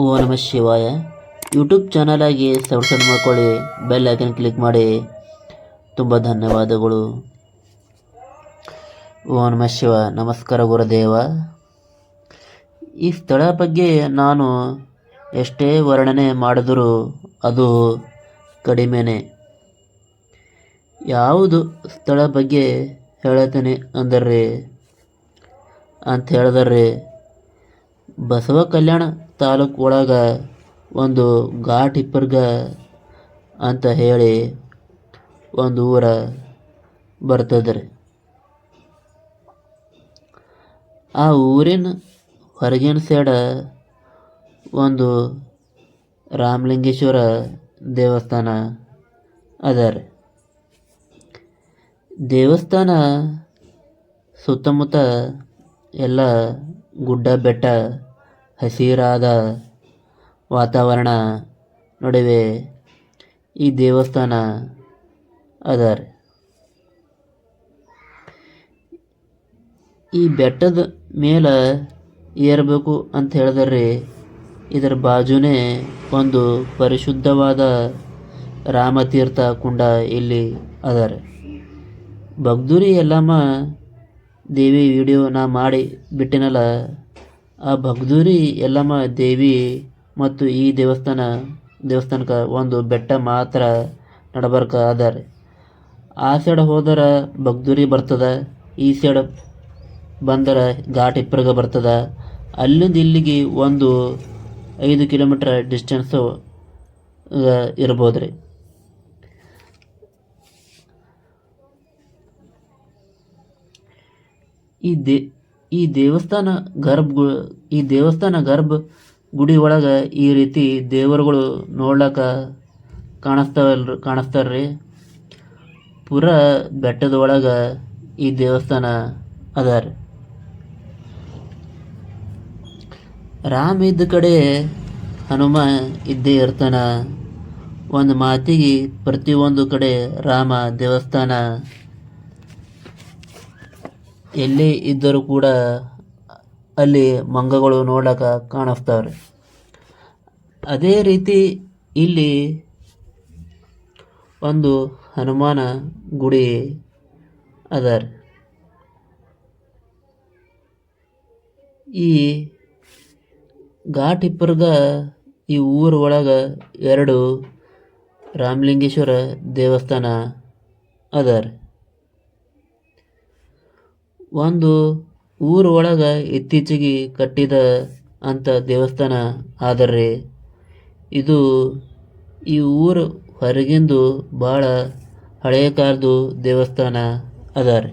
ಓ ನಮ ಶಿವಾಯ. ಯೂಟ್ಯೂಬ್ ಚಾನಲಾಗಿ ಸಬ್ಸ್ಕ್ರೈಬ್ ಮಾಡ್ಕೊಳ್ಳಿ, ಬೆಲ್ ಐಕನ್ ಕ್ಲಿಕ್ ಮಾಡಿ. ತುಂಬ ಧನ್ಯವಾದಗಳು. ಓ ನಮ ಶಿವ. ನಮಸ್ಕಾರ ಗುರುದೇವ. ಈ ಸ್ಥಳ ಬಗ್ಗೆ ನಾನು ಎಷ್ಟೇ ವರ್ಣನೆ ಮಾಡಿದರೂ ಅದು ಕಡಿಮೆನೆ. ಯಾವುದು ಸ್ಥಳ ಬಗ್ಗೆ ಹೇಳತೇನೆ ಅಂದರೆ, ಅಂತ ಹೇಳಿದರೆ ಬಸವ ಕಲ್ಯಾಣ ತಾಲೂಕು ಒಳಗೆ ಒಂದು ಘಾಟ್ ಇಪ್ಪರ್ಗ ಅಂತ ಹೇಳಿ ಒಂದು ಊರ ಬರ್ತದ್ರಿ. ಆ ಊರಿನ ಹೊರಗಿನ ಸೈಡ ಒಂದು ರಾಮಲಿಂಗೇಶ್ವರ ದೇವಸ್ಥಾನ ಅದ ದೇವಸ್ಥಾನ ಸುತ್ತಮುತ್ತ ಎಲ್ಲ ಗುಡ್ಡ ಬೆಟ್ಟ ಹಸಿರಾದ ವಾತಾವರಣ ನಡುವೆ ಈ ದೇವಸ್ಥಾನ ಅದ ಈ ಬೆಟ್ಟದ ಮೇಲೆ ಏರಬೇಕು ಅಂತ ಹೇಳಿದ್ರೆ, ಇದರ ಬಾಜುನೇ ಒಂದು ಪರಿಶುದ್ಧವಾದ ರಾಮತೀರ್ಥ ಕುಂಡ ಇಲ್ಲಿ ಅದ ರೀ ಬಗ್ದೂರಿ ಎಲ್ಲಮ್ಮ ದೇವಿ ವಿಡಿಯೋ ನಾ ಮಾಡಿ ಬಿಟ್ಟಿನಲ್ಲ ಆ ಬಗ್ದೂರಿ ಯಲ್ಲಮ್ಮ ದೇವಿ ಮತ್ತು ಈ ದೇವಸ್ಥಾನ, ದೇವಸ್ಥಾನಕ್ಕೆ ಒಂದು ಬೆಟ್ಟ ಮಾತ್ರ ನಡಬರ್ಕ ಅದಾರ ಆ ಸೈಡ್ ಹೋದ್ರೆ ಬಗ್ದೂರಿ ಬರ್ತದ, ಈ ಸೈಡ್ ಬಂದರೆ ಘಾಟ್ ಇಪ್ಪರ್ಗ ಬರ್ತದ. ಅಲ್ಲಿಂದ ಇಲ್ಲಿಗೆ ಒಂದು ಐದು ಕಿಲೋಮೀಟ್ರ್ ಡಿಸ್ಟೆನ್ಸು ಇರ್ಬೋದು ರೀ ಈ ದೇ ಈ ದೇವಸ್ಥಾನ ಗರ್ಭ ಈ ದೇವಸ್ಥಾನ ಗರ್ಭ ಗುಡಿ ಒಳಗೆ ಈ ರೀತಿ ದೇವರುಗಳು ನೋಡ್ಲಕ್ಕ ಕಾಣಿಸ್ತಾವಲ್ರಿ, ಕಾಣಿಸ್ತಾರ್ರಿ. ಪುರ ಬೆಟ್ಟದ ಒಳಗ ಈ ದೇವಸ್ಥಾನ ಅದಾರ. ರಾಮ ಇದ್ದ ಕಡೆ ಹನುಮ ಇದ್ದೇ ಇರ್ತಾನ. ಒಂದು ಮಾತಿಗೆ ಪ್ರತಿಯೊಂದು ಕಡೆ ರಾಮ ದೇವಸ್ಥಾನ ಎಲ್ಲೇ ಇದ್ದರೂ ಕೂಡ ಅಲ್ಲಿ ಮಂಗಗಳು ನೋಡಕ ಕಾಣಿಸ್ತಾವ್ರೆ ಅದೇ ರೀತಿ ಇಲ್ಲಿ ಒಂದು ಹನುಮಾನ ಗುಡಿ ಅದ. ಈ ಘಾಟಿಪ್ಪರ್ಗ ಈ ಊರ ಒಳಗೆ ಎರಡು ರಾಮಲಿಂಗೇಶ್ವರ ದೇವಸ್ಥಾನ ಅದ. ರೀ ಒಂದು ಊರ ಒಳಗ ಇತ್ತೀಚಿಗೆ ಕಟ್ಟಿದ ಅಂತ ದೇವಸ್ಥಾನ ಆದರೆ ಇದು ಈ ಊರು ಹೊರಗಿಂದು ಭಾಳ ಹಳೆಯ ಕಾಲದ್ದು ದೇವಸ್ಥಾನ ಅದ ರೀ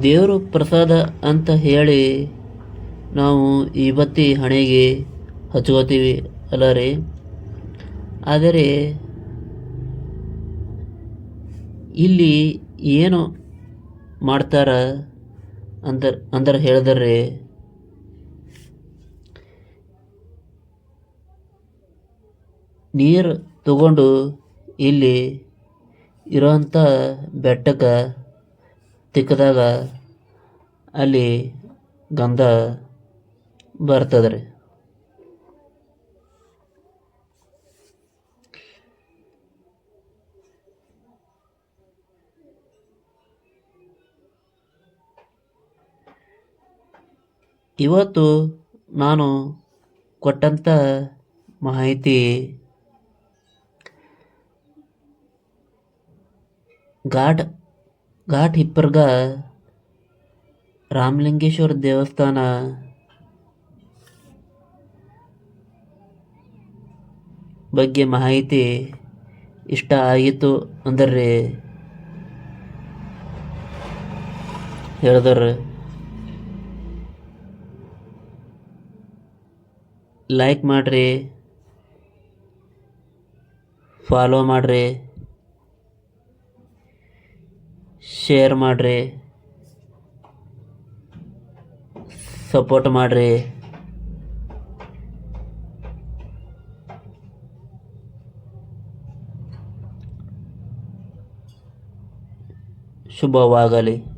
ದೇವರು ಪ್ರಸಾದ ಅಂತ ಹೇಳಿ ನಾವು ಇವತ್ತಿ ಹಣೆಗೆ ಹಚ್ಕೋತೀವಿ ಅಲ್ಲ ರೀ. ಆದರೆ ಇಲ್ಲಿ ಏನು ಮಾಡ್ತಾರ ಅಂತ ಅಂದ್ರೆ ಹೇಳಿದ್ರೆ ನೀರು ತಗೊಂಡು ಇಲ್ಲಿ ಇರೋಂಥ ಬೆಟ್ಟಕ್ಕೆ ತಿಕ್ಕಿದಾಗ ಅಲ್ಲಿ ಗಂಧ ಬರ್ತದೆ ಇವತ್ತು ನಾನು ಕೊಟ್ಟಂಥ ಮಾಹಿತಿ ಘಾಟ್ ಘಾಟ್ ಹಿಪ್ಪರ್ಗ ರಾಮಲಿಂಗೇಶ್ವರ ದೇವಸ್ಥಾನ ಬಗ್ಗೆ ಮಾಹಿತಿ ಇಷ್ಟ ಆಗಿತ್ತು ಅಂದರೆ. ಹೇಳಿದ್ರೆ ಲೈಕ್ ಮಾಡಿರಿ ಫಾಲೋ ಮಾಡಿರಿ ಶೇರ್ ಮಾಡಿರಿ ಸಪೋರ್ಟ್ ಮಾಡಿರಿ. ಶುಭವಾಗಲಿ.